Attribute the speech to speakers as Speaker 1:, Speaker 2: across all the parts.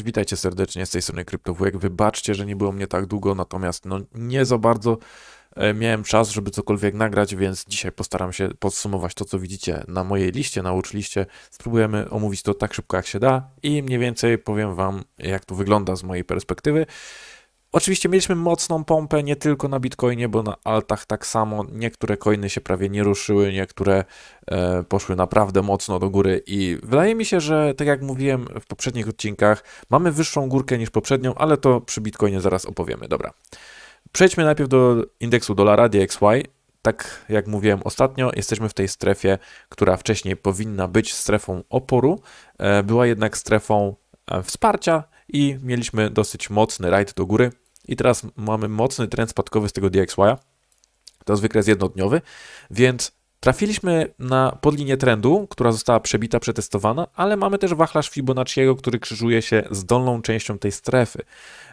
Speaker 1: Cześć, witajcie serdecznie z tej strony CryptoWujek. Wybaczcie, że nie było mnie tak długo, natomiast no nie za bardzo e, miałem czas, żeby cokolwiek nagrać, więc dzisiaj postaram się podsumować to, co widzicie na mojej liście, na liście. Spróbujemy omówić to tak szybko, jak się da i mniej więcej powiem Wam, jak to wygląda z mojej perspektywy. Oczywiście mieliśmy mocną pompę nie tylko na Bitcoinie, bo na altach tak samo. Niektóre coiny się prawie nie ruszyły, niektóre e, poszły naprawdę mocno do góry i wydaje mi się, że tak jak mówiłem w poprzednich odcinkach, mamy wyższą górkę niż poprzednią, ale to przy Bitcoinie zaraz opowiemy. Dobra. Przejdźmy najpierw do indeksu dolara DXY. Tak jak mówiłem ostatnio, jesteśmy w tej strefie, która wcześniej powinna być strefą oporu, e, była jednak strefą e, wsparcia i mieliśmy dosyć mocny rajd do góry. I teraz mamy mocny trend spadkowy z tego DXY. To zwykle jest jednodniowy, więc trafiliśmy na podlinię trendu, która została przebita, przetestowana, ale mamy też wachlarz Fibonacciego, który krzyżuje się z dolną częścią tej strefy.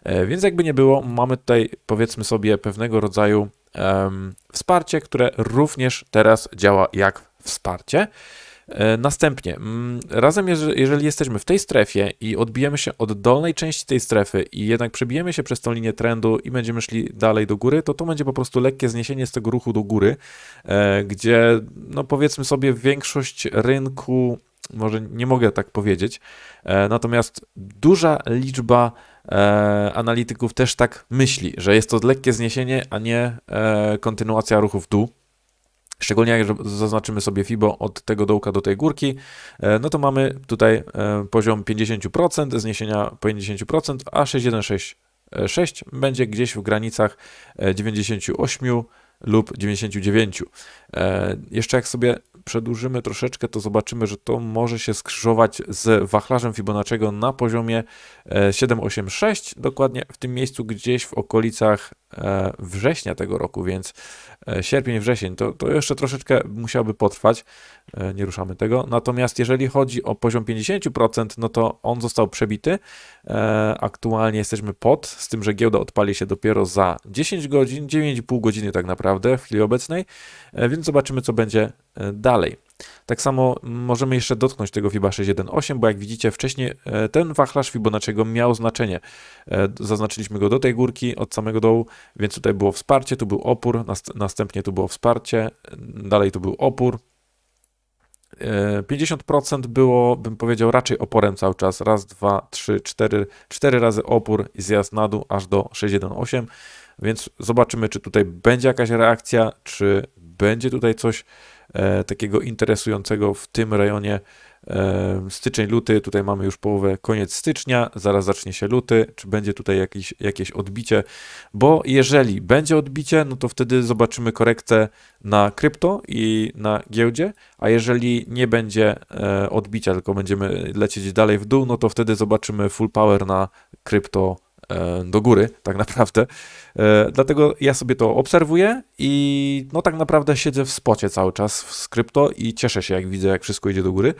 Speaker 1: E, więc jakby nie było, mamy tutaj powiedzmy sobie pewnego rodzaju um, wsparcie, które również teraz działa jak wsparcie. E, następnie, mm, razem jeżeli jesteśmy w tej strefie i odbijemy się od dolnej części tej strefy i jednak przebijemy się przez tą linię trendu i będziemy szli dalej do góry, to to będzie po prostu lekkie zniesienie z tego ruchu do góry, e, gdzie no powiedzmy sobie większość rynku, może nie mogę tak powiedzieć, e, natomiast duża liczba analityków też tak myśli, że jest to lekkie zniesienie, a nie kontynuacja ruchu w dół. Szczególnie jak zaznaczymy sobie FIBO od tego dołka do tej górki, e, no to mamy tutaj e, poziom 50%, zniesienia po 50%, a 6166 będzie gdzieś w granicach 98 e, lub 99. Jeszcze jak sobie przedłużymy troszeczkę, to zobaczymy, że to może się skrzyżować z wachlarzem Fibonacciego na poziomie 786, dokładnie w tym miejscu gdzieś w okolicach września tego roku, więc E, sierpień, wrzesień, to, to jeszcze troszeczkę musiałoby potrwać, e, nie ruszamy tego. Natomiast jeżeli chodzi o poziom 50%, no to on został przebity. E, aktualnie jesteśmy pod, z tym, że giełda odpali się dopiero za 10 godzin, 9,5 godziny tak naprawdę w chwili obecnej, więc zobaczymy, co będzie dalej. Tak samo możemy jeszcze dotknąć tego FIBA 618, bo jak widzicie wcześniej e, ten wachlarz Fibonacciego miał znaczenie. E, zaznaczyliśmy go do tej górki od samego dołu, więc tutaj było wsparcie, tu był opór, następnie tu było wsparcie, dalej tu był opór, 50% e, było, bym powiedział, raczej oporem cały czas. Raz, dwa, trzy, cztery, cztery razy opór i zjazd na dół aż do 618. Więc zobaczymy, czy tutaj będzie jakaś reakcja, czy będzie tutaj coś e, takiego interesującego w tym rejonie styczeń, luty, tutaj mamy już połowę, koniec stycznia, zaraz zacznie się luty, czy będzie tutaj jakieś, jakieś odbicie, bo jeżeli będzie odbicie, no to wtedy zobaczymy korektę na krypto i na giełdzie, a jeżeli nie będzie e, odbicia, tylko będziemy lecieć dalej w dół, no to wtedy zobaczymy full power na krypto do góry, tak naprawdę. E, dlatego ja sobie to obserwuję i no tak naprawdę siedzę w spocie cały czas w krypto i cieszę się, jak widzę, jak wszystko idzie do góry.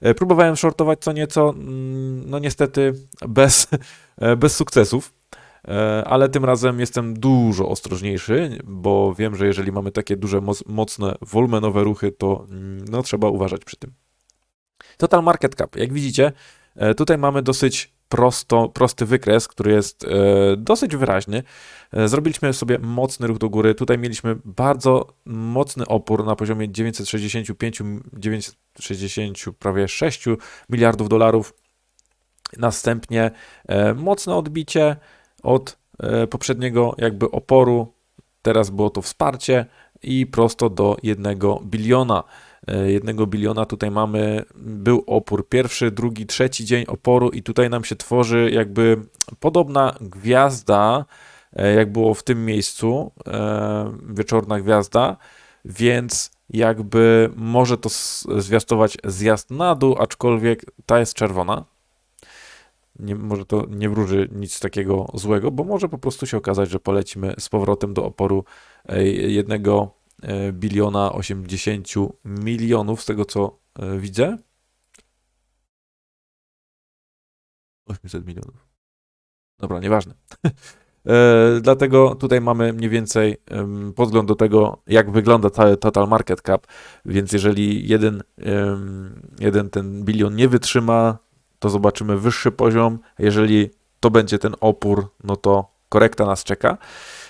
Speaker 1: E, próbowałem shortować co nieco, mm, no niestety bez, bez sukcesów. Ale tym razem jestem dużo ostrożniejszy, bo wiem, że jeżeli mamy takie duże, mocne, wolumenowe ruchy, to mm, no, trzeba uważać przy tym. Total Market Cap. Jak widzicie, tutaj mamy dosyć prosto, prosty wykres, który jest e, dosyć wyraźny. E, zrobiliśmy sobie mocny ruch do góry. Tutaj mieliśmy bardzo mocny opór na poziomie 965, 960, prawie 6 miliardów dolarów. Następnie e, mocne odbicie od poprzedniego jakby oporu. Teraz było to wsparcie i prosto do 1 biliona. E, jednego biliona. Tutaj mamy, był opór pierwszy, drugi, trzeci dzień oporu i tutaj nam się tworzy jakby podobna gwiazda, e, jak było w tym miejscu, e, wieczorna gwiazda, więc jakby może to zwiastować zjazd na dół, aczkolwiek ta jest czerwona. Nie, może to nie wróży nic takiego złego, bo może po prostu się okazać, że polecimy z powrotem do oporu jednego biliona 80 milionów, z tego co e, widzę. 800 milionów. Dobra, nieważne. E, dlatego tutaj mamy mniej więcej podgląd do tego, jak wygląda cały total market cap. Więc jeżeli jeden, jeden ten bilion nie wytrzyma, to zobaczymy wyższy poziom. Jeżeli to będzie ten opór, no to korekta nas czeka.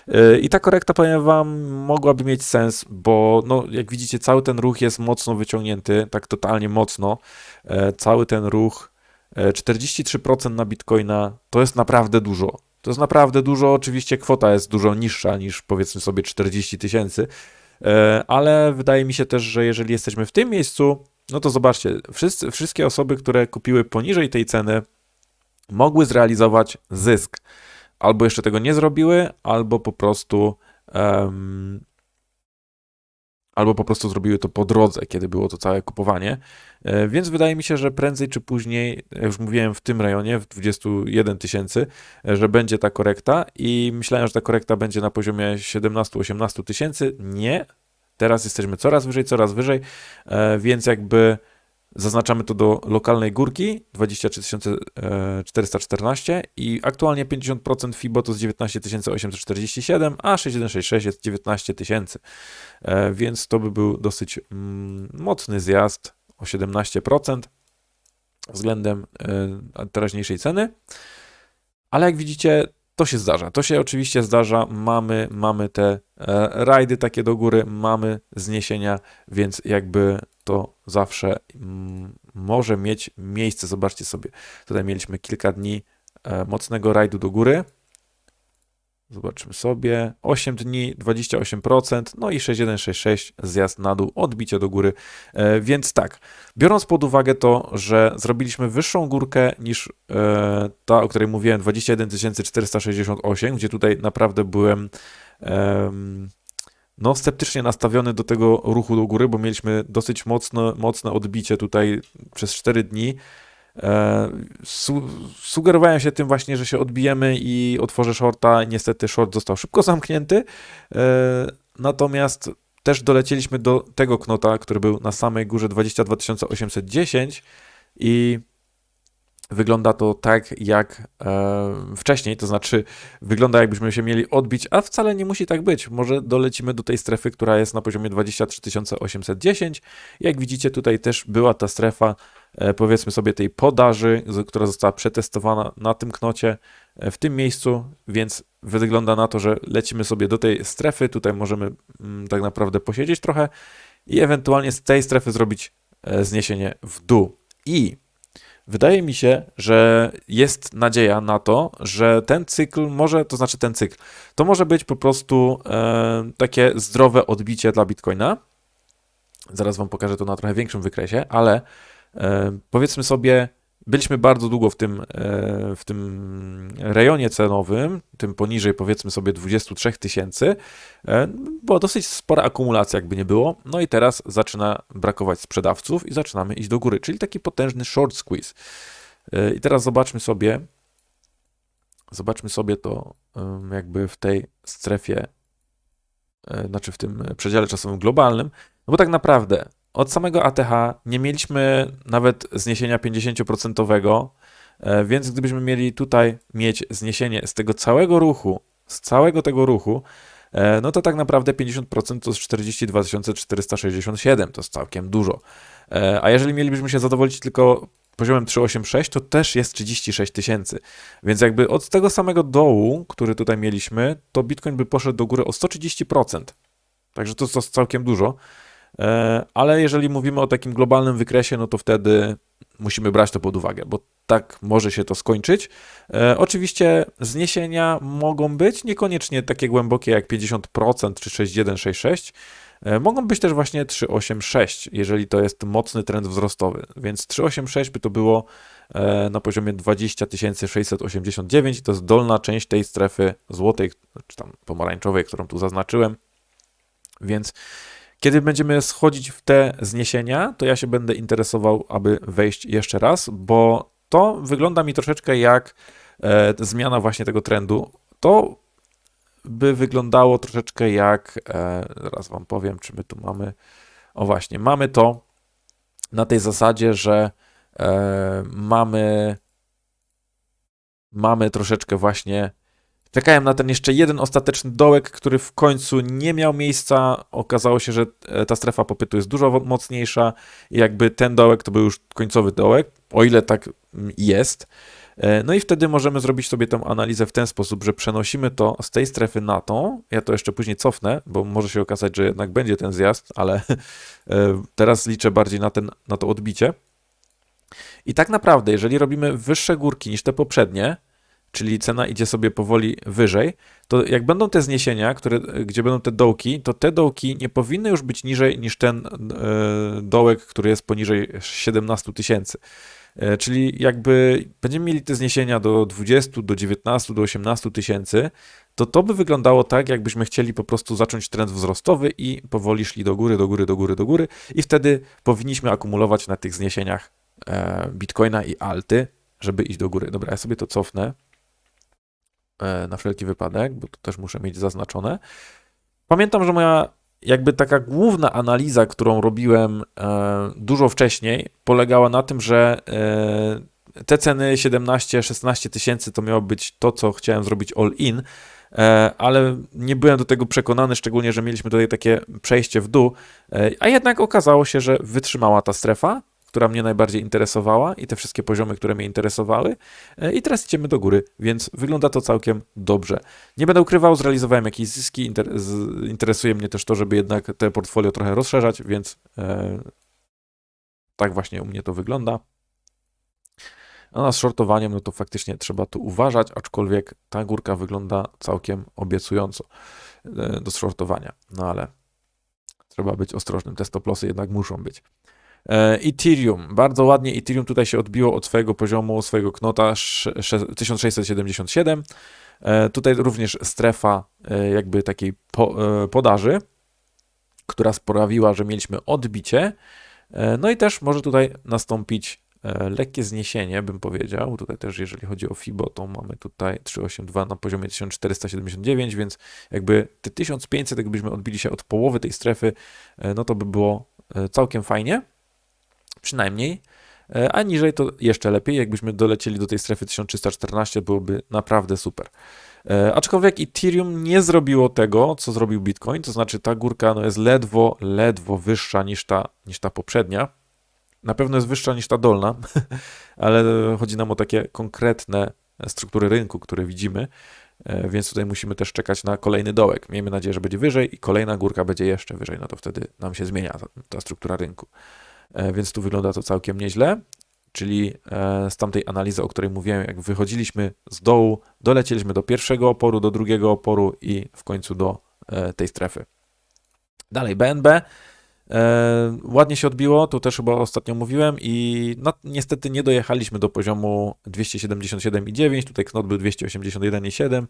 Speaker 1: Yy, I ta korekta, powiem Wam, mogłaby mieć sens, bo no, jak widzicie, cały ten ruch jest mocno wyciągnięty, tak totalnie mocno. Yy, Cały ten ruch, yy, 43% na bitcoina, to jest naprawdę dużo. To jest naprawdę dużo. Oczywiście kwota jest dużo niższa niż powiedzmy sobie 40 tysięcy, E, ale wydaje mi się też, że jeżeli jesteśmy w tym miejscu, no to zobaczcie, wszyscy, wszystkie osoby, które kupiły poniżej tej ceny, mogły zrealizować zysk. Albo jeszcze tego nie zrobiły, albo po prostu. em, albo po prostu zrobiły to po drodze, kiedy było to całe kupowanie. E, Więc wydaje mi się, że prędzej czy później, jak już mówiłem w tym rejonie, w 21 tysięcy, e, że będzie ta korekta i myślałem, że ta korekta będzie na poziomie 17-18 tysięcy. Nie. Teraz jesteśmy coraz wyżej, coraz wyżej, e, więc jakby zaznaczamy to do lokalnej górki 23 414 i aktualnie 50% FIBO to jest 19 847, a 6166 jest 19 tysięcy. E, Więc to by był dosyć mm, mocny zjazd o 17% względem e, teraźniejszej ceny. Ale jak widzicie, to się zdarza. To się oczywiście zdarza. Mamy, mamy te e, rajdy takie do góry, mamy zniesienia, więc jakby to zawsze mm, może mieć miejsce. Zobaczcie sobie, tutaj mieliśmy kilka dni e, mocnego rajdu do góry. Zobaczymy sobie. 8 dni, 28%, no i 6166 zjazd na dół, odbicie do góry. E, więc tak, biorąc pod uwagę to, że zrobiliśmy wyższą górkę niż e, ta, o której mówiłem, 21 468, gdzie tutaj naprawdę byłem em, no, sceptycznie nastawiony do tego ruchu do góry, bo mieliśmy dosyć mocne, mocne odbicie tutaj przez 4 dni. E, su sugerowałem się tym właśnie, że się odbijemy i otworzę shorta. Niestety short został szybko zamknięty. E, natomiast też dolecieliśmy do tego knota, który był na samej górze 22 810 i wygląda to tak jak e, wcześniej, to znaczy wygląda jakbyśmy się mieli odbić, a wcale nie musi tak być. Może dolecimy do tej strefy, która jest na poziomie 23 810. Jak widzicie, tutaj też była ta strefa, e, powiedzmy sobie, tej podaży, która została przetestowana na tym knocie, e, w tym miejscu, więc wygląda na to, że lecimy sobie do tej strefy. Tutaj możemy mm, tak naprawdę posiedzieć trochę i ewentualnie z tej strefy zrobić e, zniesienie w dół. I Wydaje mi się, że jest nadzieja na to, że ten cykl może, to znaczy ten cykl, to może być po prostu e, takie zdrowe odbicie dla Bitcoina. Zaraz Wam pokażę to na trochę większym wykresie, ale e, powiedzmy sobie, byliśmy bardzo długo w tym, e, w tym rejonie cenowym, tym poniżej powiedzmy sobie 23 tysięcy. E, Była dosyć spora akumulacja, jakby nie było. No i teraz zaczyna brakować sprzedawców i zaczynamy iść do góry, czyli taki potężny short squeeze. E, I teraz zobaczmy sobie, zobaczmy sobie to jakby w tej strefie, znaczy w tym przedziale czasowym globalnym, no bo tak naprawdę od samego ATH nie mieliśmy nawet zniesienia 50%, e, więc gdybyśmy mieli tutaj mieć zniesienie z tego całego ruchu, z całego tego ruchu, e, no to tak naprawdę 50% to jest 42 467, to jest całkiem dużo. E, A jeżeli mielibyśmy się zadowolić tylko poziomem 386, to też jest 36 tysięcy. Więc jakby od tego samego dołu, który tutaj mieliśmy, to Bitcoin by poszedł do góry o 130%. Także to jest całkiem dużo. E, Ale jeżeli mówimy o takim globalnym wykresie, no to wtedy musimy brać to pod uwagę, bo tak może się to skończyć. E, Oczywiście zniesienia mogą być niekoniecznie takie głębokie jak 50% czy 6166. E, Mogą być też właśnie 386, jeżeli to jest mocny trend wzrostowy. Więc 386 by to było na poziomie 20 689. To jest dolna część tej strefy złotej, czy tam pomarańczowej, którą tu zaznaczyłem. Więc kiedy będziemy schodzić w te zniesienia, to ja się będę interesował, aby wejść jeszcze raz, bo to wygląda mi troszeczkę jak e, zmiana właśnie tego trendu. To by wyglądało troszeczkę jak, e, zaraz wam powiem, czy my tu mamy, o właśnie, mamy to na tej zasadzie, że e, mamy, mamy troszeczkę właśnie Czekałem na ten jeszcze jeden ostateczny dołek, który w końcu nie miał miejsca. Okazało się, że e, ta strefa popytu jest dużo mocniejsza i jakby ten dołek to był już końcowy dołek, o ile tak mm, jest. E, No i wtedy możemy zrobić sobie tę analizę w ten sposób, że przenosimy to z tej strefy na tą. Ja to jeszcze później cofnę, bo może się okazać, że jednak będzie ten zjazd, ale e, teraz liczę bardziej na, ten, na to odbicie. I tak naprawdę, jeżeli robimy wyższe górki niż te poprzednie, czyli cena idzie sobie powoli wyżej, to jak będą te zniesienia, które, gdzie będą te dołki, to te dołki nie powinny już być niżej niż ten e, dołek, który jest poniżej 17 tysięcy. E, Czyli jakby będziemy mieli te zniesienia do 20, do 19, do 18 tysięcy, to to by wyglądało tak, jakbyśmy chcieli po prostu zacząć trend wzrostowy i powoli szli do góry, do góry, do góry, do góry i wtedy powinniśmy akumulować na tych zniesieniach e, Bitcoina i Alty, żeby iść do góry. Dobra, ja sobie to cofnę na wszelki wypadek, bo to też muszę mieć zaznaczone. Pamiętam, że moja jakby taka główna analiza, którą robiłem e, dużo wcześniej, polegała na tym, że e, te ceny 17-16 tysięcy to miało być to, co chciałem zrobić all in, e, ale nie byłem do tego przekonany, szczególnie, że mieliśmy tutaj takie przejście w dół, e, a jednak okazało się, że wytrzymała ta strefa, która mnie najbardziej interesowała i te wszystkie poziomy, które mnie interesowały. E, I teraz idziemy do góry, więc wygląda to całkiem dobrze. Nie będę ukrywał, zrealizowałem jakieś zyski. Inter interesuje mnie też to, żeby jednak te portfolio trochę rozszerzać, więc e, tak właśnie u mnie to wygląda. A z shortowaniem, no to faktycznie trzeba tu uważać, aczkolwiek ta górka wygląda całkiem obiecująco e, do shortowania. No ale trzeba być ostrożnym. Te stop lossy jednak muszą być. E, Ethereum. Bardzo ładnie Ethereum tutaj się odbiło od swojego poziomu, swojego knota sz- sze- 1677. E, Tutaj również strefa e, jakby takiej po, podaży, która sprawiła, że mieliśmy odbicie. No i też może tutaj nastąpić lekkie zniesienie, bym powiedział. Tutaj też jeżeli chodzi o FIBO, to mamy tutaj 382 na poziomie 1479, więc jakby te 1500, jakbyśmy odbili się od połowy tej strefy, no to by było całkiem fajnie przynajmniej, e, a niżej to jeszcze lepiej. Jakbyśmy dolecieli do tej strefy 1314, byłoby naprawdę super. E, Aczkolwiek Ethereum nie zrobiło tego, co zrobił Bitcoin, to znaczy ta górka no, jest ledwo, ledwo wyższa niż ta, niż ta poprzednia. Na pewno jest wyższa niż ta dolna, ale chodzi nam o takie konkretne struktury rynku, które widzimy, e, więc tutaj musimy też czekać na kolejny dołek. Miejmy nadzieję, że będzie wyżej i kolejna górka będzie jeszcze wyżej, no to wtedy nam się zmienia ta, ta struktura rynku. E, więc tu wygląda to całkiem nieźle. Czyli e, z tamtej analizy, o której mówiłem, jak wychodziliśmy z dołu, dolecieliśmy do pierwszego oporu, do drugiego oporu i w końcu do e, tej strefy. Dalej, BNB. E, ładnie się odbiło, to też chyba ostatnio mówiłem i no, niestety nie dojechaliśmy do poziomu 277,9, tutaj knot był 281,7,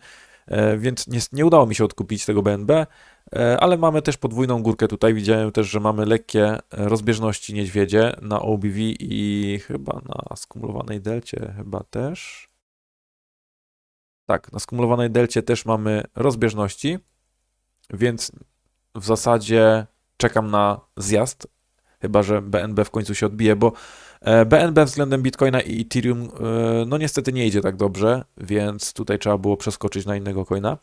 Speaker 1: e, więc nie, nie udało mi się odkupić tego BNB, e, ale mamy też podwójną górkę tutaj, widziałem też, że mamy lekkie rozbieżności niedźwiedzie na OBV i chyba na skumulowanej delcie chyba też. Tak, na skumulowanej delcie też mamy rozbieżności, więc w zasadzie czekam na zjazd, chyba że BNB w końcu się odbije, bo e, BNB względem Bitcoina i Ethereum e, no niestety nie idzie tak dobrze, więc tutaj trzeba było przeskoczyć na innego coina.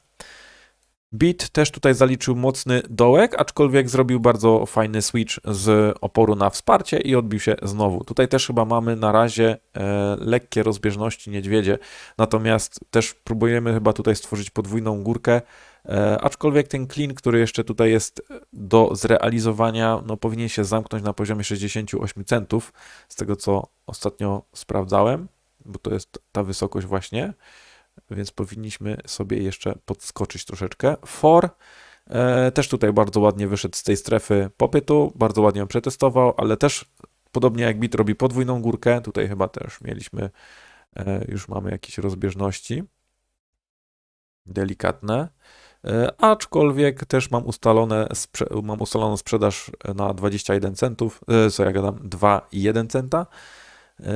Speaker 1: Bit też tutaj zaliczył mocny dołek, aczkolwiek zrobił bardzo fajny switch z oporu na wsparcie i odbił się znowu. Tutaj też chyba mamy na razie e, lekkie rozbieżności niedźwiedzie, natomiast też próbujemy chyba tutaj stworzyć podwójną górkę, E, aczkolwiek ten clean, który jeszcze tutaj jest do zrealizowania, no powinien się zamknąć na poziomie 68 centów, z tego co ostatnio sprawdzałem, bo to jest ta wysokość właśnie, więc powinniśmy sobie jeszcze podskoczyć troszeczkę. For e, też tutaj bardzo ładnie wyszedł z tej strefy popytu, bardzo ładnie ją przetestował, ale też podobnie jak Bit robi podwójną górkę, tutaj chyba też mieliśmy, e, już mamy jakieś rozbieżności delikatne. E, Aczkolwiek też mam, ustalone, sprze- mam ustaloną sprzedaż na 21 centów, e, co ja gadam, 2,1 centa. E,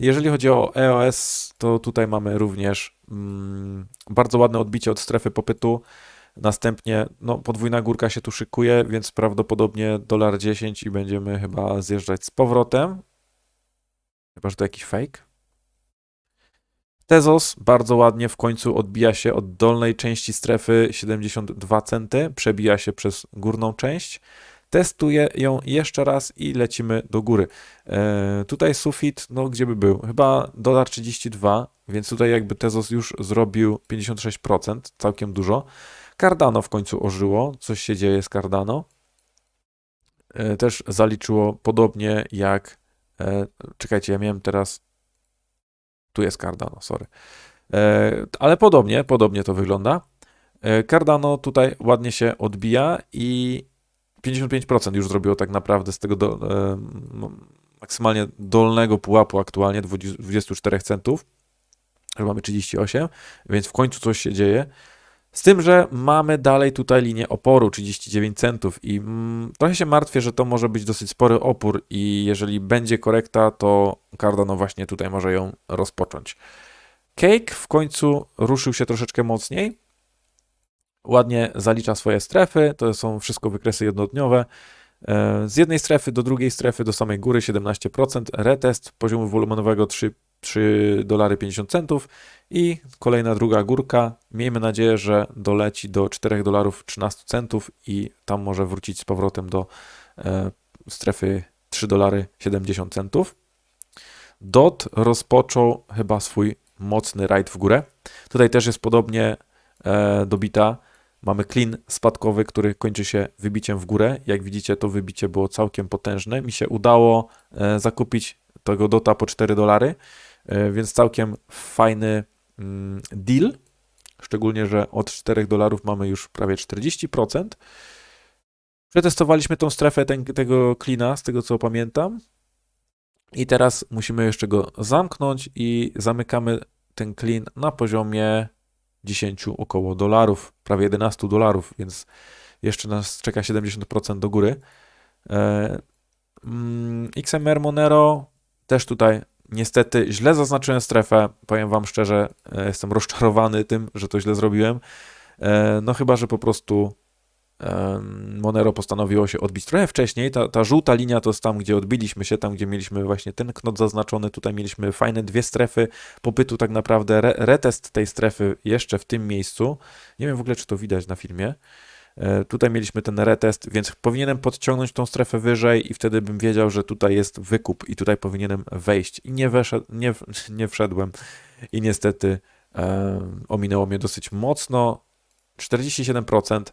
Speaker 1: Jeżeli chodzi o EOS, to tutaj mamy również mm, bardzo ładne odbicie od strefy popytu. Następnie no, podwójna górka się tu szykuje, więc prawdopodobnie dolar 10 i będziemy chyba zjeżdżać z powrotem. Chyba, że to jakiś fake. Tezos bardzo ładnie w końcu odbija się od dolnej części strefy 72 centy, przebija się przez górną część. Testuję ją jeszcze raz i lecimy do góry. E, tutaj sufit, no gdzie by był? Chyba dolar 32, więc tutaj jakby Tezos już zrobił 56%, całkiem dużo. Cardano w końcu ożyło, coś się dzieje z Cardano. E, też zaliczyło podobnie jak. E, czekajcie, ja miałem teraz. Tu jest Cardano, sorry. E, ale podobnie, podobnie to wygląda. E, Cardano tutaj ładnie się odbija i 55% już zrobiło tak naprawdę z tego do, e, no, maksymalnie dolnego pułapu aktualnie 20, 24 centów. Już mamy 38, więc w końcu coś się dzieje. Z tym, że mamy dalej tutaj linię oporu 39 centów i mm, trochę się martwię, że to może być dosyć spory opór i jeżeli będzie korekta, to Cardano właśnie tutaj może ją rozpocząć. Cake w końcu ruszył się troszeczkę mocniej. Ładnie zalicza swoje strefy, to są wszystko wykresy jednodniowe. E, Z jednej strefy do drugiej strefy, do samej góry 17%, retest poziomu wolumenowego 3 3 dolary 50 centów i kolejna druga górka. Miejmy nadzieję, że doleci do 4 dolarów 13 centów i tam może wrócić z powrotem do e, strefy 3 dolary 70 centów. DOT rozpoczął chyba swój mocny rajd w górę. Tutaj też jest podobnie e, dobita. Mamy clean spadkowy, który kończy się wybiciem w górę. Jak widzicie, to wybicie było całkiem potężne. Mi się udało e, zakupić tego dota po 4 dolary. E, więc całkiem fajny mm, deal. Szczególnie, że od 4 dolarów mamy już prawie 40%. Przetestowaliśmy tą strefę ten, tego klina, z tego co pamiętam. I teraz musimy jeszcze go zamknąć i zamykamy ten clean na poziomie 10 około dolarów, prawie 11 dolarów, więc jeszcze nas czeka 70% do góry. E, mm, XMR Monero też tutaj Niestety źle zaznaczyłem strefę. Powiem Wam szczerze, e, jestem rozczarowany tym, że to źle zrobiłem. E, no chyba, że po prostu Monero postanowiło się odbić trochę wcześniej. Ta, ta żółta linia to jest tam, gdzie odbiliśmy się, tam, gdzie mieliśmy właśnie ten knot zaznaczony. Tutaj mieliśmy fajne dwie strefy popytu, tak naprawdę re, retest tej strefy jeszcze w tym miejscu. Nie wiem w ogóle, czy to widać na filmie. E, tutaj mieliśmy ten retest, więc powinienem podciągnąć tą strefę wyżej i wtedy bym wiedział, że tutaj jest wykup i tutaj powinienem wejść. I nie, weszed, nie, nie wszedłem i niestety e, ominęło mnie dosyć mocno. 47%, e,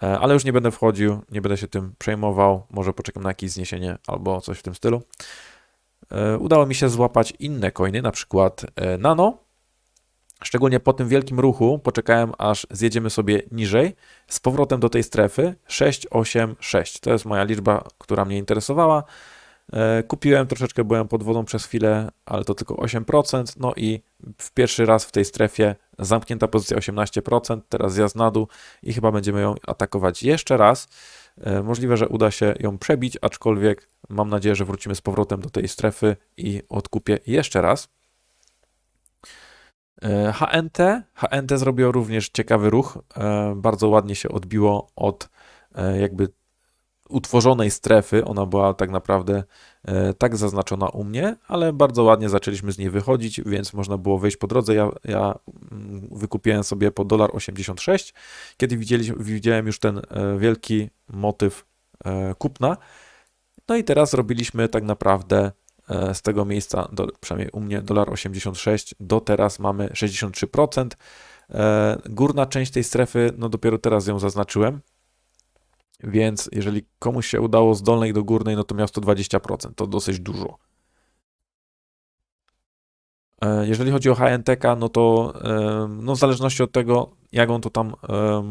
Speaker 1: ale już nie będę wchodził, nie będę się tym przejmował. Może poczekam na jakieś zniesienie albo coś w tym stylu. E, udało mi się złapać inne coiny, na przykład e, Nano, Szczególnie po tym wielkim ruchu poczekałem, aż zjedziemy sobie niżej, z powrotem do tej strefy 686. To jest moja liczba, która mnie interesowała. E, kupiłem troszeczkę, byłem pod wodą przez chwilę, ale to tylko 8%. No i w pierwszy raz w tej strefie zamknięta pozycja 18%, teraz zjazd na dół i chyba będziemy ją atakować jeszcze raz. E, możliwe, że uda się ją przebić, aczkolwiek mam nadzieję, że wrócimy z powrotem do tej strefy i odkupię jeszcze raz. E, HNT. HNT zrobiło również ciekawy ruch. Bardzo ładnie się odbiło od jakby utworzonej strefy. Ona była tak naprawdę tak zaznaczona u mnie, ale bardzo ładnie zaczęliśmy z niej wychodzić, więc można było wyjść po drodze. Ja, ja mm, wykupiłem sobie po dolar 86, kiedy widziałem już ten wielki motyw kupna. No i teraz robiliśmy tak naprawdę E, z tego miejsca, do, przynajmniej u mnie, dolar 86, do teraz mamy 63%. E, górna część tej strefy, no dopiero teraz ją zaznaczyłem, więc jeżeli komuś się udało z dolnej do górnej, no to miał 120%, to dosyć dużo. E, jeżeli chodzi o HNTK, no to no w zależności od tego, jak on to tam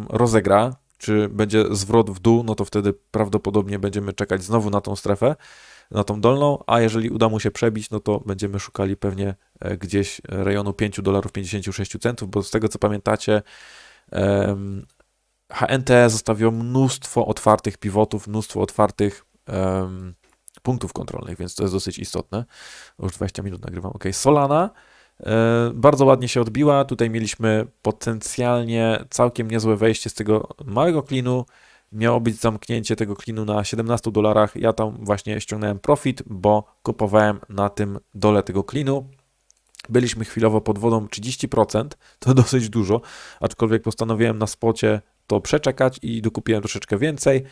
Speaker 1: rozegra, czy będzie zwrot w dół, no to wtedy prawdopodobnie będziemy czekać znowu na tą strefę na tą dolną, a jeżeli uda mu się przebić, no to będziemy szukali pewnie e, gdzieś rejonu 5 dolarów 56 centów, bo z tego co pamiętacie, HNT zostawiło mnóstwo otwartych pivotów, mnóstwo otwartych um, punktów kontrolnych, więc to jest dosyć istotne. Już 20 minut nagrywam. Ok, Solana e, bardzo ładnie się odbiła. Tutaj mieliśmy potencjalnie całkiem niezłe wejście z tego małego klinu miało być zamknięcie tego klinu na 17 dolarach. Ja tam właśnie ściągnąłem profit, bo kupowałem na tym dole tego klinu. Byliśmy chwilowo pod wodą 30%, to dosyć dużo, aczkolwiek postanowiłem na spocie to przeczekać i dokupiłem troszeczkę więcej.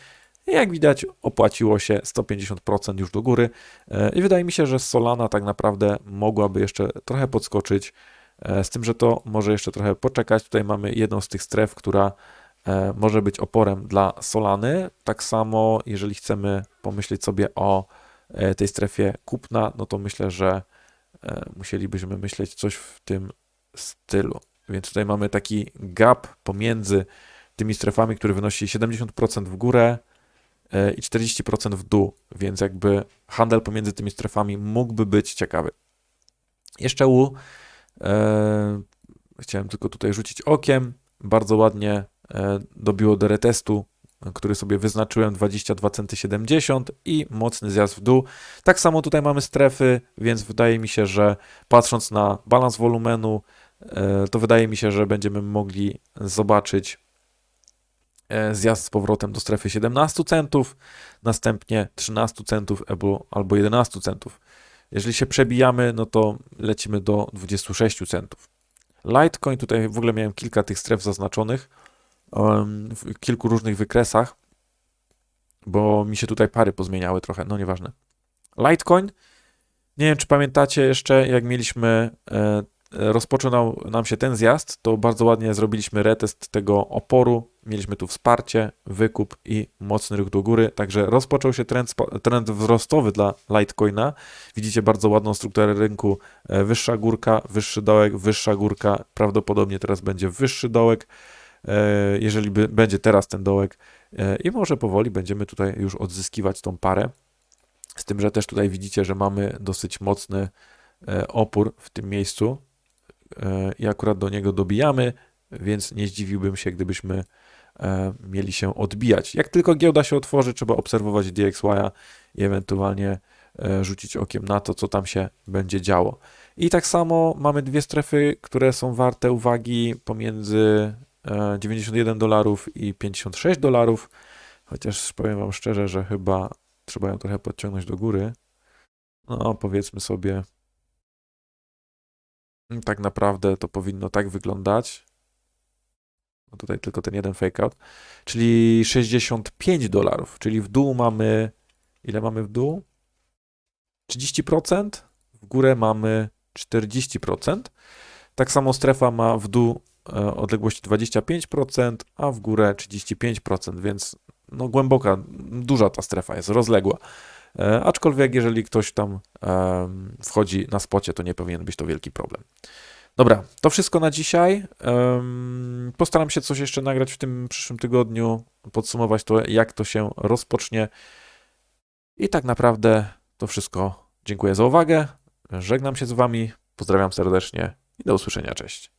Speaker 1: Jak widać, opłaciło się 150% już do góry. E, I wydaje mi się, że Solana tak naprawdę mogłaby jeszcze trochę podskoczyć, e, z tym, że to może jeszcze trochę poczekać. Tutaj mamy jedną z tych stref, która e, może być oporem dla Solany. Tak samo, jeżeli chcemy pomyśleć sobie o tej strefie kupna, no to myślę, że musielibyśmy myśleć coś w tym stylu. Więc tutaj mamy taki gap pomiędzy tymi strefami, który wynosi 70% w górę e, i 40% w dół, więc jakby handel pomiędzy tymi strefami mógłby być ciekawy. Jeszcze U e, chciałem tylko tutaj rzucić okiem. Bardzo ładnie e, dobiło do retestu, który sobie wyznaczyłem 22 centy 70 i mocny zjazd w dół. Tak samo tutaj mamy strefy, więc wydaje mi się, że patrząc na balans wolumenu, e, to wydaje mi się, że będziemy mogli zobaczyć e, zjazd z powrotem do strefy 17 centów, następnie 13 centów albo, albo 11 centów. Jeżeli się przebijamy, no to lecimy do 26 centów. Litecoin, tutaj w ogóle miałem kilka tych stref zaznaczonych w kilku różnych wykresach, bo mi się tutaj pary pozmieniały trochę, no nieważne. Litecoin, nie wiem czy pamiętacie jeszcze, jak mieliśmy, e, rozpoczynał nam się ten zjazd, to bardzo ładnie zrobiliśmy retest tego oporu, mieliśmy tu wsparcie, wykup i mocny ruch do góry, także rozpoczął się trend, trend wzrostowy dla Litecoina. Widzicie bardzo ładną strukturę rynku, e, wyższa górka, wyższy dołek, wyższa górka, prawdopodobnie teraz będzie wyższy dołek, jeżeli by, będzie teraz ten dołek e, i może powoli będziemy tutaj już odzyskiwać tą parę. Z tym, że też tutaj widzicie, że mamy dosyć mocny e, opór w tym miejscu e, i akurat do niego dobijamy, więc nie zdziwiłbym się, gdybyśmy e, mieli się odbijać. Jak tylko giełda się otworzy, trzeba obserwować DXY i ewentualnie e, rzucić okiem na to, co tam się będzie działo. I tak samo mamy dwie strefy, które są warte uwagi pomiędzy e, 91 dolarów i 56 dolarów, chociaż powiem Wam szczerze, że chyba trzeba ją trochę podciągnąć do góry. No, powiedzmy sobie, mm, tak naprawdę to powinno tak wyglądać. No tutaj tylko ten jeden fake out, czyli 65 dolarów, czyli w dół mamy, ile mamy w dół? 30%, w górę mamy 40%. Tak samo strefa ma w dół e, odległość 25%, a w górę 35%, więc no głęboka, duża ta strefa jest, rozległa. E, aczkolwiek jeżeli ktoś tam em, wchodzi na spocie, to nie powinien być to wielki problem. Dobra, to wszystko na dzisiaj. Postaram się coś jeszcze nagrać w tym przyszłym tygodniu, podsumować to, jak to się rozpocznie. I tak naprawdę to wszystko. Dziękuję za uwagę. Żegnam się z Wami. Pozdrawiam serdecznie i do usłyszenia. Cześć.